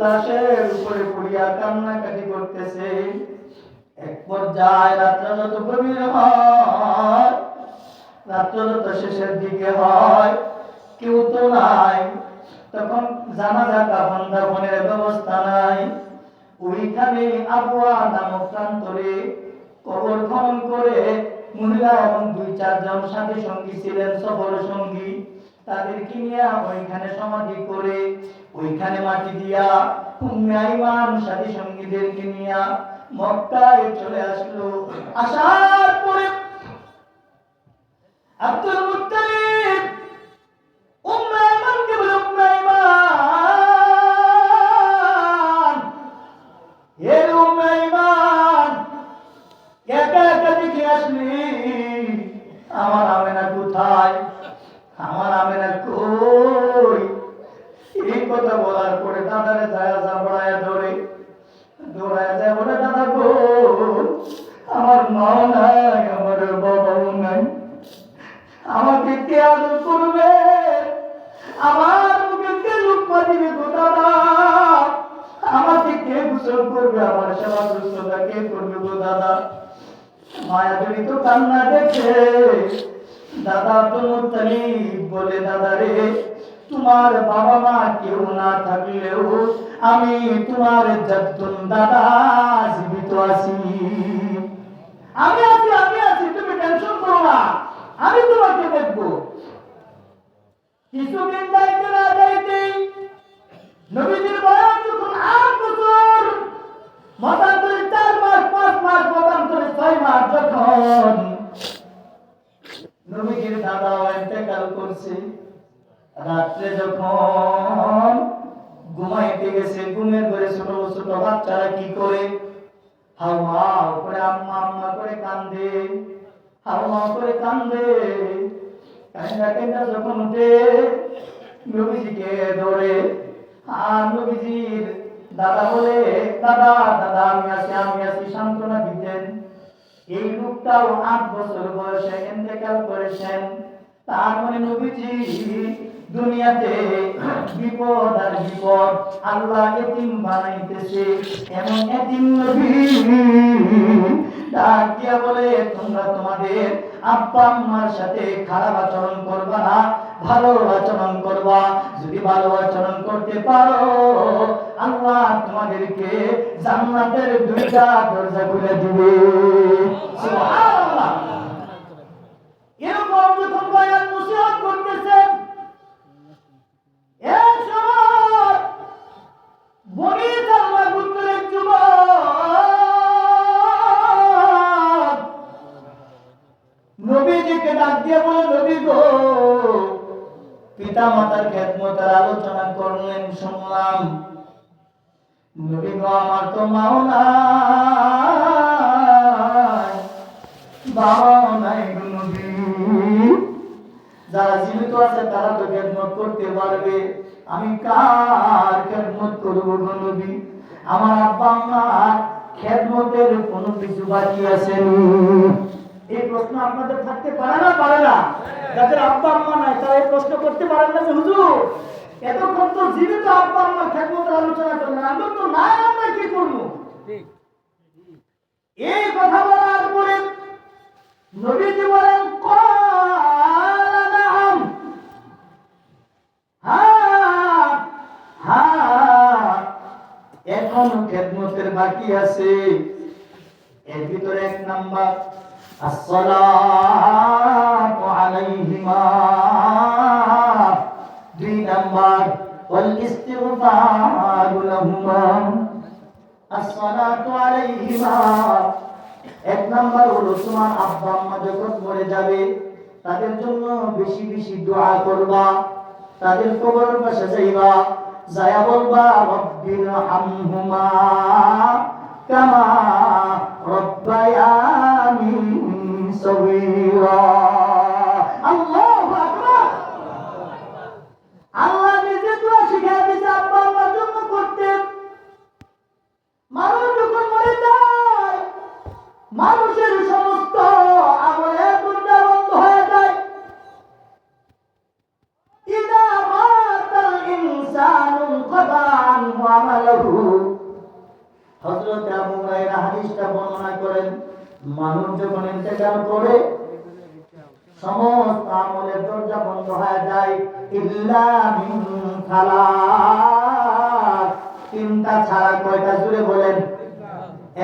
লাশের উপরে পড়িয়া করতেছে। এক পর্যায়ে রাত্র গভীর হয় রাত্র শেষের দিকে হয়, কেউ তো নাই। তখন জানাজা কাফন ব্যবস্থা নাই। ওইখানে আবুয়া নামক প্রান্তরে কবর খনন করে মহিলা এবং দুই চারজন সাথী সঙ্গী ছিলেন সফর সঙ্গী তাদেরকে নিয়ে ওইখানে সমাধি করে, ওইখানে মাটি দিয়া উম্মে আইমান সাথী সঙ্গীদেরকে নিয়ে মক্কায় চলে আসলো। আসার পরে আব্দুল মুত্তালিব উম্মে কেউ না থাকলেও আমি তোমার জাদ্দুন দাদা জীবিত আছি। আমি আছি আমি আছি, তুমি টেনশন করো না। আমি তোমাকে দেখব। কিছুদিন যাইতে না যাইতেই নবীজির বয়স যখন আট বছর মতান্তরে চার মাস, পাঁচ মাস, মতান্তরে ছয় মাস যখন নবীজির দাদা ইন্তেকাল করছে রাত্রে যখন ঘুমাইতে গেছে, ঘুমের ঘরে ছোট ছোট বাচ্চারা কি করে? হাওয়া করে আম্মা আম্মা করে কান্দে, হাওয়া করে কান্দে। কান্দা কান্দা যখন উঠে, নবীজিকে ধরে আর নবীজির দাদা বলে, দাদা দাদা, আমি আছি আমি আছি, সান্ত্বনা দিতেন। এই লোকটাও আট বছর বয়সে ইন্তেকাল করেছেন। তার মানে নবীজি দুনিয়াতে বিপদ আর বিপদ আল্লাহ এতিম বানাইতেছে। এমন এতিম নবী ডাকিয়া বলে, তোমরা তোমাদের আব্বা আম্মার সাথে খারাপ আচরণ করবা না, ভালো আচরণ করবা। যদি ভালো আচরণ করতে পারো, আল্লাহ তোমাদেরকে জান্নাতের দুইটা দরজা খুলে দিবে। সুবহানাল্লাহ। বয়ান নসিহত বলে, নবী গো পিতা মাতার খেদমতের আলোচনা করলেন, শুনলাম। নবী গো, আমার তো মাও নাই, বাবাও জীবিত আছে তারা তো খেদমত করতে পারবে। আমি কার খেদমত করব নবী? আমার আব্বা আম্মা খেদমতের কোনো কিছু বাকি আছে এই প্রশ্ন আপনাদের থাকতে পারে না পারে না? যাদের আব্বা আম্মা নাই তারা এই প্রশ্ন করতে পারেন না যে হুজুর এতক্ষণ তো জীবিত আব্বা আম্মার খেদমতের আলোচনা করলেন। আমরা তো নাই আমরা কি করব? এই কথা বলার পরে নবীজি বলেন "ক্বালা নাআম।" হ্যাঁ, হ্যাঁ, এখনও খেদমতের বাকি আছে। এর ভিতরে এক নাম্বার আসসালাতু আলাইহিমা। দুই নাম্বার ওয়াল লাহুমা। আসসালাতু আলাইহিমা। এক নাম্বার হলো, তোমার আব্বা আম্মা যখন মরে যাবে, তাদের জন্য বেশি বেশি দোয়া করবা, তাদের কবরের পাশে যাইবা। যায়া বলবা রব্বির হামহুমা। কামা রব্বায়ানি সগীরা। যখন করে সমস্ত আমলের দরজা বন্ধ হয়ে যায়। ইল্লা মিন সালাত তিনটা ছাড়া কয়টা জুড়ে বলেন?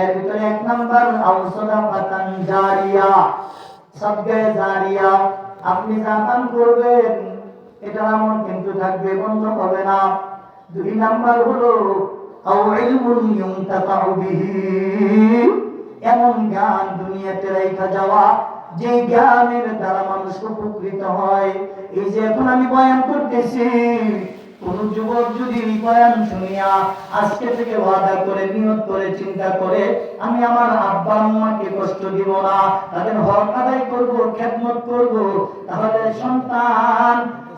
এর ভিতরে এক নাম্বার আউসদা পাতান জারিয়া। সদগায়ে জারিয়া। আপনি যা করবেন এটা আমল কিন্তু থাকবে, বন্ধ হবে না। দুই নাম্বার হলো, আও ইলমুন ইউনতাফাউ বিহি। এমন জ্ঞান দুনিয়াতে রেখা যাওয়া, যে জ্ঞানের দ্বারা মানুষ উপকৃত হয়। এই যে এখন আমি বয়ান করতেছি, কোন যুবক যদি বয়ান শুনিয়া আজকে থেকে ওয়াদা করে, নিয়ত করে, চিন্তা করে, আমি আমার আব্বা আম্মাকে কষ্ট দিব না, তাদের হক আদায় করব, খেদমত করব, তাহলে সন্তান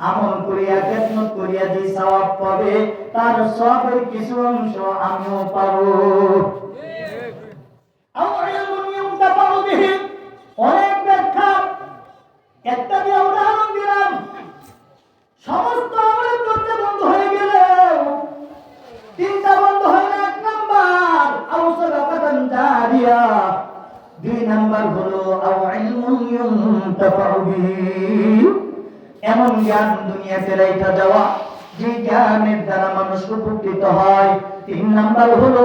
আমল করিয়া, খেদমত করিয়া যে সওয়াব পাবে, তার সবের কিছু অংশ আমিও পাবো। যাওয়া, যে জ্ঞানের দ্বারা মানুষ উপকৃত হয়। তিন নাম্বার হলো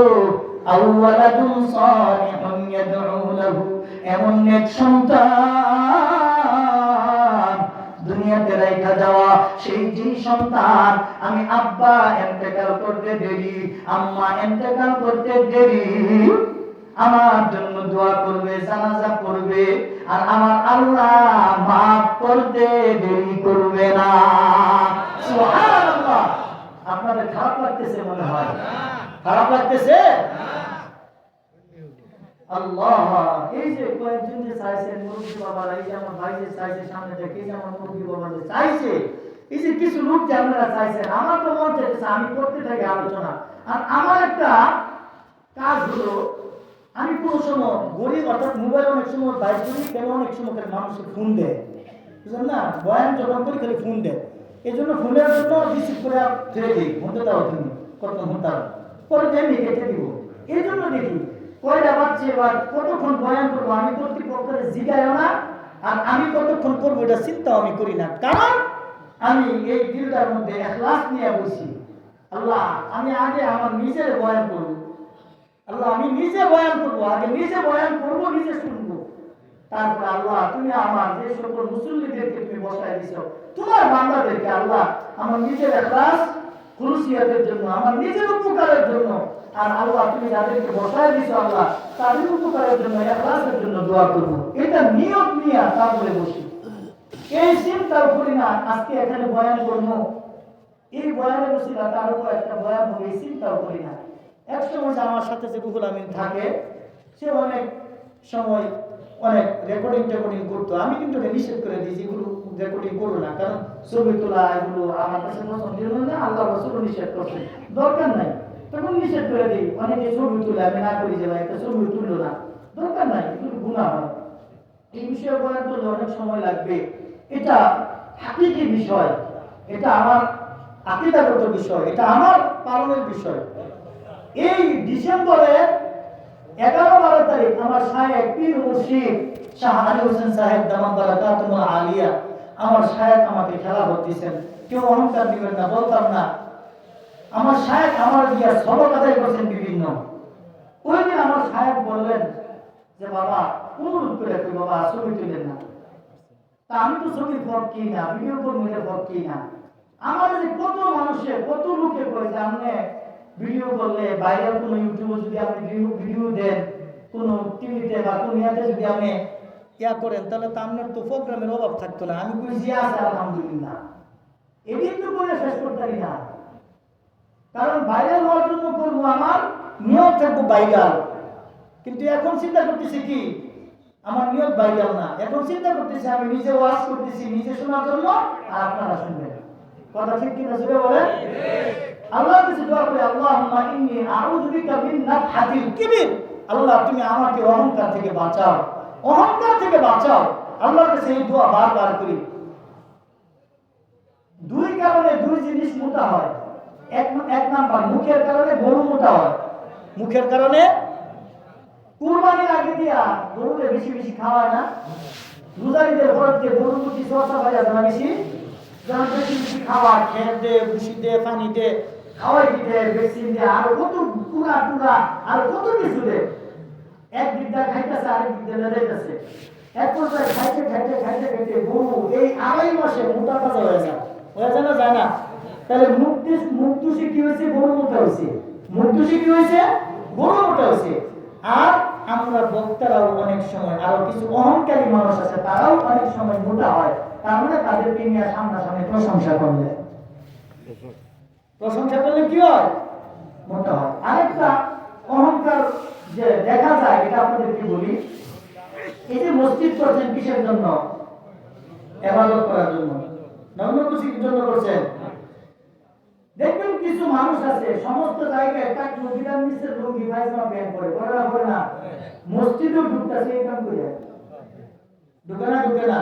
সালিহুন ইয়াদউ লাহু, এমন নেক সন্তান দুনিয়াতে রেখা যাওয়া। সেই যে সন্তান আমি আব্বা এন্তেকাল করতে দেরি, আম্মা এন্তেকাল করতে দেরি আমার জন্য দোয়া করবে, জানাজা পড়বে আর আমার আল্লাহ মাফ করতে দেরি করবে না। আপনাদের খারাপ লাগতেছে মনে হয়? খারাপ লাগতেছে? আল্লাহ, এই যে কয়েকজন যে চাইছেন, মুরব্বী বাবারা এই যে আমার ভাই যে চাইছে সামনে থেকে যে আমার মুরব্বী বাবা যে চাইছে, এই যে কিছু লোক যে আপনারা চাইছেন, আমার তো মন চাইছে আমি করতে থাকি আলোচনা। আর আমার একটা কাজ হলো আমি কোনো সময় গরিব অর্থাৎ মোবাইল অনেক সময় বাইক করি, কেন অনেক সময় মানুষকে ফোন দেয়? বুঝলেন না? বয়ান যখন করি, খালি ফোন দেয়। এই জন্য ফোনের জন্য রিসিভ করে ছেড়ে দিই ফোনটা দাও তুমি কত দাও পরে এমনি কেটে দিব। এই জন্য দেখি, কয়টা বাচ্চা এবার, কতক্ষণ বয়ান করব? আমি কর্তৃপক্ষের জিগায়ও না, আর আমি কতক্ষণ করব এটা চিন্তাও আমি করি না। কারণ আমি এই দিলটার মধ্যে এখলাস নিয়ে বসি। আল্লাহ, আমি আগে আমার নিজের বয়ান করব। আল্লাহ, আমি নিজে বয়ান করব, আগে নিজে বয়ান করব, নিজে শুনব। তারপর আল্লাহ, তুমি আমার যে সকল মুসল্লিদেরকে তুমি বসায় দিছ, তোমার বান্দাদেরকে আল্লাহ, আমার নিজের ক্লাস খুরুসিয়াতের জন্য, আমার নিজের উপকারের জন্য, আর আল্লাহ, তুমি যাদেরকে বসায় দিছ আল্লাহ, তাদের উপকারের জন্য, এখলাসের জন্য দোয়া করব। এটা নিয়ত নিয়ে তারপরে বসি। এই চিন্তাও করি না আজকে এখানে বয়ান করব। এই বয়ানের বসিলা তার উপর একটা বয়ান হবে, এই চিন্তাও করি না এক সময় যে আমার সাথে যে রুহুল আমিন থাকে, সে অনেক সময় অনেক রেকর্ডিং টেকর্ডিং করতো। আমি কিন্তু নিষেধ করে রেকর্ডিং করব না, কারণ ছবি তোলা, এগুলো আমার কাছে পছন্দ না, আল্লাহ রসুল নিষেধ করছে। দরকার নাই। তখন নিষেধ করে দিই, অনেকে ছবি তুলে, আমি না করি যে ভাই, একটা ছবি তুললো না। দরকার নাই, এগুলো গুণা হয়। এই বিষয়ে অনেক সময় লাগবে। এটা বিষয়। এটা আমার আকিদাগত বিষয়, এটা আমার পালনের বিষয়। এই ডিসেম্বরের এগারো বারো তারিখ আমার সাহেব পীর মুর্শিদ শাহ আলী হোসেন সাহেব দামান বারাকাতুল আলিয়া, আমার সাহেব আমাকে খেলা করতেছেন। কেউ অহংকার দিবেন না, বলতাম না। আমার সাহেব আমার গিয়া সবক আদায় করছেন বিভিন্ন। ওই দিন আমার সাহেব বললেন যে, বাবা অনুরোধ করে তুই বাবা ছবি তুলেন না? তা আমি তো ছবি কি না? ভিডিও কর্মীদের কি না? আমার যে কত মানুষের কত লোকে কয় যে আপনি ভিডিও করলে বাইরের কোনো ইউটিউবে যদি আপনি ভিডিও দেন, কোনো টিভিতে বা কোনো ইয়াতে যদি আপনি ইয়া করেন, তাহলে তো আপনার তো প্রোগ্রামের অভাব থাকতো না। আমি যে আছে, আলহামদুলিল্লাহ। এদিন তো করে শেষ করতে পারি না। কারণ ভাইরাল হওয়ার জন্য করব আমার, নিয়ত থাকব ভাইরাল। কিন্তু এখন চিন্তা করতেছি কি? আমার নিয়ত ভাইরাল না। এখন চিন্তা করতেছি, আমি নিজে ওয়াজ করতেছি, নিজে শোনার জন্য, আর আপনারা শুনবেন। কথা ঠিক কিনা জুড়ে বলেন? আল্লাহর কাছে দোয়া করি, আল্লাহুম্মা ইন্নী আউযু বিকা মিন নাফহাতিল কিবির। আল্লাহ, তুমি আমাকে অহংকার থেকে বাঁচাও, অহংকার থেকে বাঁচাও। আল্লাহর কাছে এই দোয়া বারবার করি। দুই কারণে দুই জিনিস মোটা হয়। এক এক নাম্বার, মুখের কারণে গরু মোটা হয়। মুখের কারণে কুরবানির আগে দিয়া গরুরে বেশি বেশি খাওয়ায় না। রোজারিদের ঘর দিয়ে গরুর প্রতি চর্চা হয়ে না বেশি বেশি বেশি খাওয়া খেয়ে দে, ভুসি দে, পানি দে খাওয়াই দিতে ভ্যাকসিন দে আর কত টুরা টুরা আর কত কিছু দে। এক দিকটা খাইতেছে, আরেক দিকটা লেড়াইতেছে এক পর্যায়ে খাইতে খাইতে খাইতে খাইতে গরু এই আড়াই মাসে মোটা তাজা হয়ে যায়। হয়ে যায় না যায় না? তাহলে মুক্তি মুক্তুষি কি হয়েছে? গরু মোটা হয়েছে। মুক্তুষি কি হয়েছে? গরু মোটা হয়েছে। আর আমরা বক্তারাও অনেক সময়, আরও কিছু অহংকারী মানুষ আছে, তারাও অনেক সময় মোটা হয়। তার মানে তাদেরকে নিয়ে সামনাসামনি প্রশংসা করলে। প্রশংসা করলে কি হয়? মোটা হয়। আরেকটা অহংকার যে দেখা যায় এটা আপনাদেরকে বলি? এই যে মসজিদ করছেন কিসের জন্য? এবাদত করার জন্য। না অন্য জন্য করছেন। দেখবেন কিছু মানুষ আছে সমস্ত জায়গায় তাক লুঙ্গি পায়জামা প্যান্ট না করে না। মসজিদেও ঢুকতেছে এই কাম করে। ঢুকে না ঢুকে না।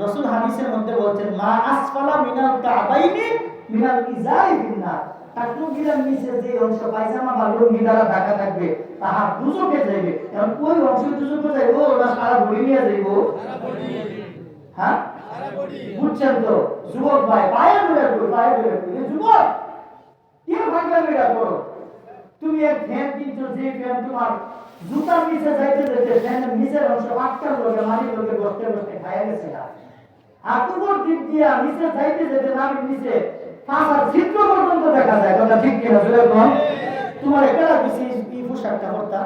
রসুল হাদিসের মধ্যে বলছেন মা আসফালা মিনাল কাবাইনি মিনাল ইজাই বিন্নার টাকলু গিরার নিচে যে অংশ পায়জামা বা লুঙ্গি দ্বারা ঢাকা থাকবে। তাহার দুজকে যাইবে। কারণ ওই অংশ দুজকে যাইব ওটা সারা বডি নিয়ে যাইব? হ্যাঁ? বুঝছেন তো? যুবক ভাই পায়ে ধরে পায়ে ধরে যুবক কে ভাগলা মেরা করো তুমি এক ফ্যান কিনছো যে ফ্যান তোমার জুতার নিচে যাইতে যাইতে ফ্যানের নিচের অংশ আটকার লোকে মারি লোকে বসতে বসতে খাইয়া গেছে আর তোমার দিক দিয়া নিচে যাইতে যেতে নামের নিচে পাঁচার ছিদ্র পর্যন্ত দেখা যায়, কথা ঠিক কিনা জোরে কম? তোমার একটা এই পোশাকটা করতা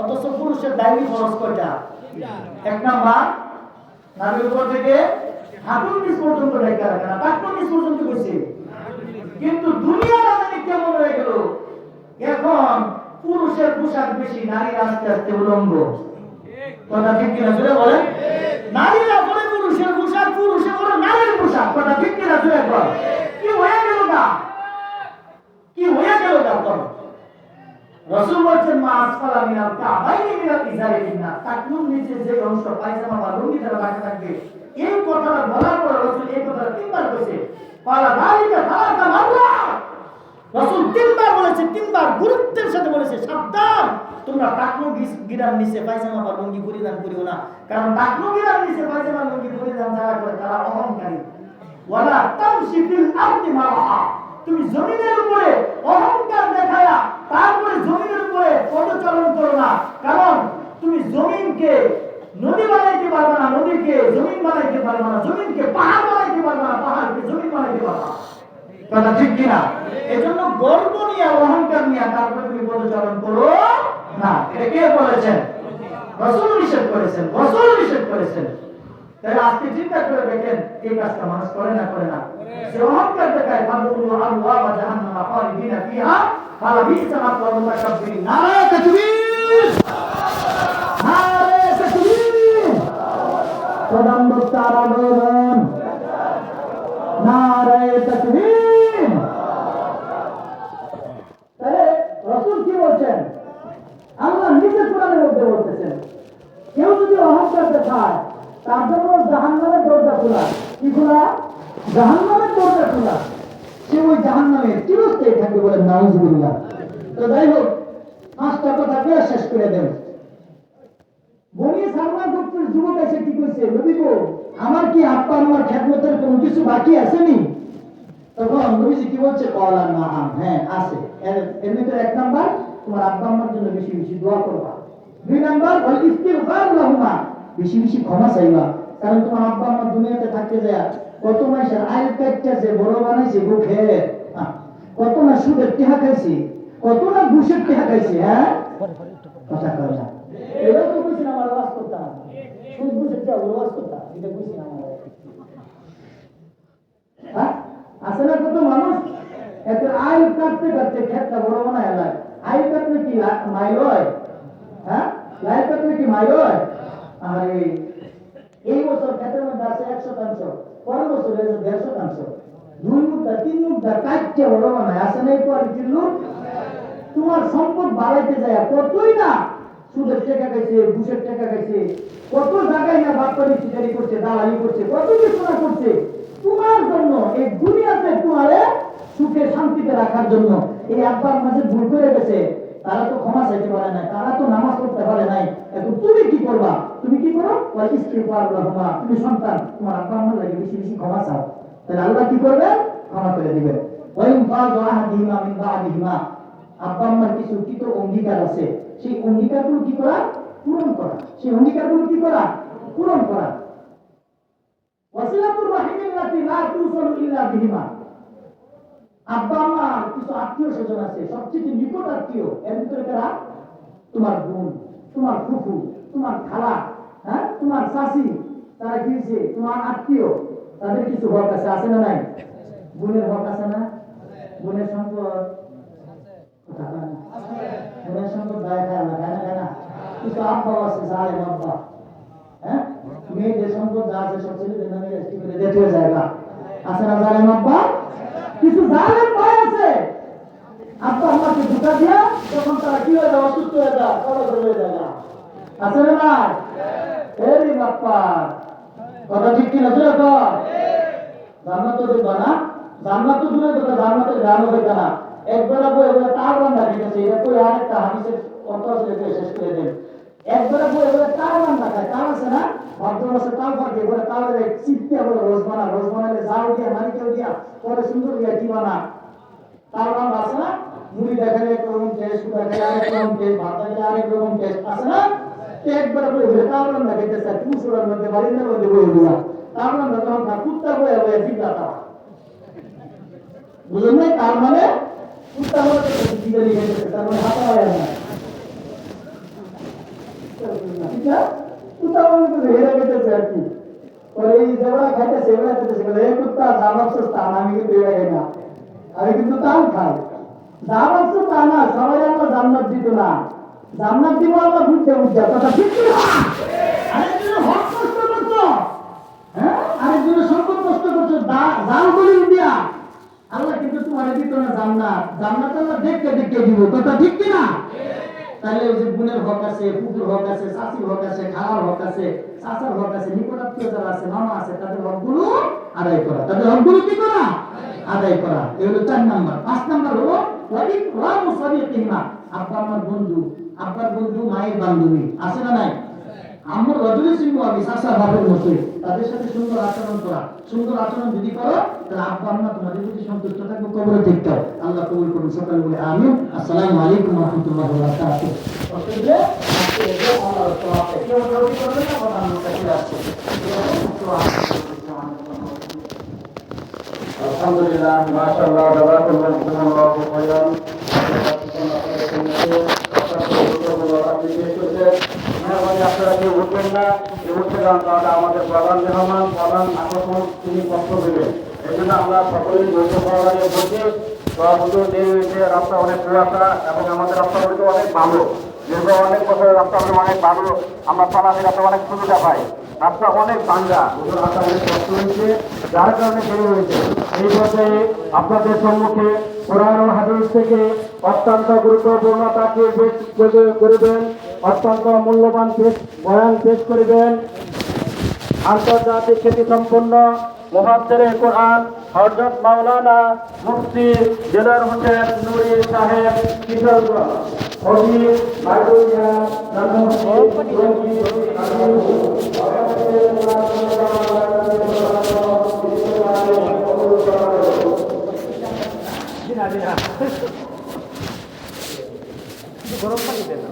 অথচ পুরুষের দায়ী খরচ কয়টা? এক নাম্বার নামের উপর থেকে হাঁটুর নিচ পর্যন্ত ঢেকে রাখে না টাকুর নিচ পর্যন্ত গেছে কিন্তু দুনিয়ার আমাদের কেমন হয়ে গেল? এখন পুরুষের পোশাক বেশি, নারীর আস্তে আস্তে উলঙ্গ। কথা ঠিক কিনা জুড়ে বলেন নারীরা বলে পুরুষের পোশাক, পুরুষে পরে নারীর পোশাক। কথা ঠিক কিনা জুড়ে বল? কি হয়ে গেল তখন রসুল বলছেন, মা আসফালা মিনাল কাবাইনি মিনাল ইজারি বিন্নার টাকনুর নিচে যে অংশ, পায়জামা বা লুঙ্গি দ্বারা রাখা থাকবে, এই কথাটা বলার পর রসুল এই কথাটা তিনবার কইছে। পালা দালিকা ফালাকা মারলা। রসুল তিনবার বলেছে, তিনবার গুরুত্বের সাথে বলেছে, সাবধান, তোমরা টাকনু গিরার নিচে পায়জামা বা লুঙ্গি পরিধান করিও না। কারণ টাকনু গিরার নিচে পায়জামা, লুঙ্গি পরিধান যারা করে তারা অহংকারী। ওয়ালা তামশি ফিল আরদি মারাহা। তুমি জমিনের উপরে অহংকার দেখায়া তারপরে জমিনের উপরে পদচারণ করো না। কারণ তুমি জমিনকে নদী বানাইতে পারবে না, নদীকে জমিন বানাইতে পারবে না, জমিনকে পাহাড় বানাইতে পারবে না, পাহাড়কে জমিন বানাইতে পারবে না। কথা ঠিক কিনা? এজন্য গর্ব নিয়ে, অহংকার নিয়ে তারপরে তুমি পদচারণ করো না। এটা কে বলেছেন? রসুল নিষেধ করেছেন, রসুল নিষেধ করেছেন। তাই আজকে চিন্তা করে দেখেন এই কাজটা মানুষ করে না করে না। যে অহংকার দেখায় ফাদুল আল্লাহ প্রধান বক্তা তাহলে রসুল কি বলছেন? আল্লাহ নিজে কোরআনের মধ্যে বলতেছেন, কেউ যদি অহংকার দেখায় তার জন্য জাহান্নামের দরজা খোলা। কি খোলা? জাহান্নামের দরজা খোলা। সে ওই জাহান্নামে চিরস্থায়ী থাকবে বলে নাউজুবিল্লাহ। তো যাই হোক, পাঁচটা কথা কে শেষ করে দেন? বনি সালমান গোত্রের যুবক এসে কি নবী গো, আমার কি আব্বা আমার খেদমতের কোনো কিছু বাকি আসেনি তখন নবীজি কি বলছে কলা না হ্যাঁ আছে। এক নাম্বার, তোমার আব্বা জন্য বেশি বেশি দোয়া করবা। দুই নাম্বার লাহুমা। বেশি বেশি ক্ষমা চাইবা। কারণ তোমার আব্বা আমার দুনিয়াতে থাকতে যায়, কত মাসের আইল কাটতেছে বড় বানাইছে খেয়ে কত না সুদের টেহা খাইছে, কত না ঘুষের টেহা খাইছে হ্যাঁ? কথা না। তো না আমার সুদ, ঘুষের করতাম এটা না আমার হ্যাঁ? আছে না কত মানুষ? এত আইল কাটতে কাটতে ক্ষেতটা বড় হয় আইল কাটলে কি মাইল হয়? হ্যাঁ? লাইল কাটলে কি মাইল হয়? আর, এই এই বছর ক্ষেতের মধ্যে আছে এক শতাংশ পরের বছর হয়েছে দেড় শতাংশ দুই মুদ্রা তিন মুদ্রা কাটছে বড় মনে আছে না এই কোয়ালিটির লোক? তোমার সম্পদ বাড়াইতে যায়, কতই না সুদের টাকা খাইছে, ঘুষের টাকা খাইছে, কত জায়গায় না বাপ্পারি চিটারি করছে, দালালি করছে, কত কিছু না করছে। তোমার জন্য, এই দুনিয়াতে তোমারে সুখে শান্তিতে রাখার জন্য এই আব্বার মাঝে ভুল করে গেছে। তারা তো ক্ষমা চাইতে পারে না তারা তো নামাজ পড়তে পারে নাই। এখন তুমি কি করবা? তুমি কি করো? ওয়াল ইস্তিগফার তুমি সন্তান, তোমার আব্বা আম্মার লাগে বেশি বেশি ক্ষমা চাও। তাহলে আল্লাহ কি করবে? ক্ষমা করে দিবে। অঙ্গীকার আছে। সেই অঙ্গীকারগুলো কি করা? পূরণ করা। সেই কি করা? পূরণ করা। আব্বা আম্মার কিছু আত্মীয় স্বজন আছে, সবচেয়ে নিকট আত্মীয়, এর ভিতরে কারা? তোমার বোন, তোমার ফুফু, তোমার খালা হ্যাঁ? তোমার শাশি তারা কি হয়েছে? তোমার আত্মীয়, তাদের কিছু হক আছে আছে না নাই? বোনের হক আছে না? বোনের সম্পদ? আছে না। আছে না জালেম আব্বা? কিছু জালেম ভাই আছে? আব্বা আম্মাকে ধোকা দিয়া তখন তারা কি হয়ে যায়, অসুস্থ হয়ে যায় কবর হয়ে যায় না। আছে না ভাই এরি বাপ্পা। কথা ঠিক কি কিনা তুই তো জান্নাত তো দেখবা না। জান্নাত তো দূরে কথা, জান্নাতের গান হবে না। একবেলা বই তার রান্না খেতেছে এটা কই? আরেকটা হাদিসের আছে শেষ করে দেন। একবেলা বই এগুলো তার রান্না খায়। তার আছে না? ভদ্র আছে তাও ফাঁকে বলে তাও চিপতে বলে রোজ বানা রোজ বানালে জাল দিয়া, নারিকেল দিয়া, পরে সুন্দর দিয়া কি বানা? তার নাম আছে না? মুড়ি দেখালে এক রকম টেস্ট দেখালে আরেক রকম টেস্ট, ভাত দেখালে আরেক রকম টেস্ট আছে না? তো একবার বই হয়ে তার নাম দেখাইতে স্যার পুষুরার মধ্যে বাড়ির মধ্যে বই দিলাম। তার নাম তখন খা কুত্তা বই বই জিজ্ঞা তাওয়া বুঝলেন তার মানে কুত্তা বলে লিখে তার মানে হাতা হয় না। ঠিক আছে কুত্তা বলে তো হেরে গেছে আর কি। পরে যেগুলা কিন্তু এড়ে না। আমি না, সবাই আমরা জান্নাত দিত না। জান্নাত ঠিক না হ্যাঁ? করে না। আল্লাহ দেখতে দেখতে দিব, কথা ঠিক কি না তাহলে ওই যে বোনের হক আছে পুকুর হক আছে চাষির হক আছে খাওয়ার হক আছে চাষার হক আছে, নিকটাত্মীয় যারা আছে, মামা আছে, তাদের হকগুলো আদায় করা। তাদের হকগুলো কি করা? আদায় করা। এই হলো চার নাম্বার। পাঁচ নাম্বার হলো আপনার বন্ধু। আপনার বন্ধু, মায়ের বান্ধবী। আছে না নাই? আমার রজনী সিংহ আমি চাষা বাপের মতোই। তাদের সাথে সুন্দর আচরণ করা। সুন্দর আচরণ যদি করো, তাহলে আব্বা, আম্মা তোমাদের প্রতি সন্তুষ্ট থাকবে, কবরে দেখতে আল্লাহ কবুল করুন। সকাল বলে আমি আসসালামু আলাইকুম রহমতুল্লাহ বারাকাতুহু। অসুবিধে আজকে এই যে আমার তো আপনি কেউ জলদি মেহরবানি আপনারা না। কেউ উঠতে যান তাহলে আমাদের প্রধান মেহমান, প্রধান আকর্ষণ তিনি কষ্ট দেবেন এই জন্য আমরা সকলেই ধৈর্য সহকারে বলছি সভাপতি দেরি হয়েছে, রাস্তা অনেক কুয়াশা এবং আমাদের রাস্তাগুলিতে অনেক ভালো। দীর্ঘ অনেক বছরের রাস্তাগুলো অনেক ভালো। আমরা চলাফেরাতে অনেক সুবিধা পাই। রাস্তা অনেক ভাঙ্গা। কষ্ট হয়েছে যার কারণে দেরি হয়েছে। এই পর্যায়ে আপনাদের সম্মুখে কোরআন হাদিস থেকে অত্যন্ত গুরুত্বপূর্ণ তাকে পেশ করে- করিবেন। অত্যন্ত মূল্যবান পেশ বয়ান পেশ করিবেন। আন্তর্জাতিক খ্যাতি সম্পন্ন মুহাদ্দের কোরআন হজরত মাওলানা মুফতি জেলার হোসেন নুরি সাহেব কিশোরগঞ্জ। গরম পানি দেন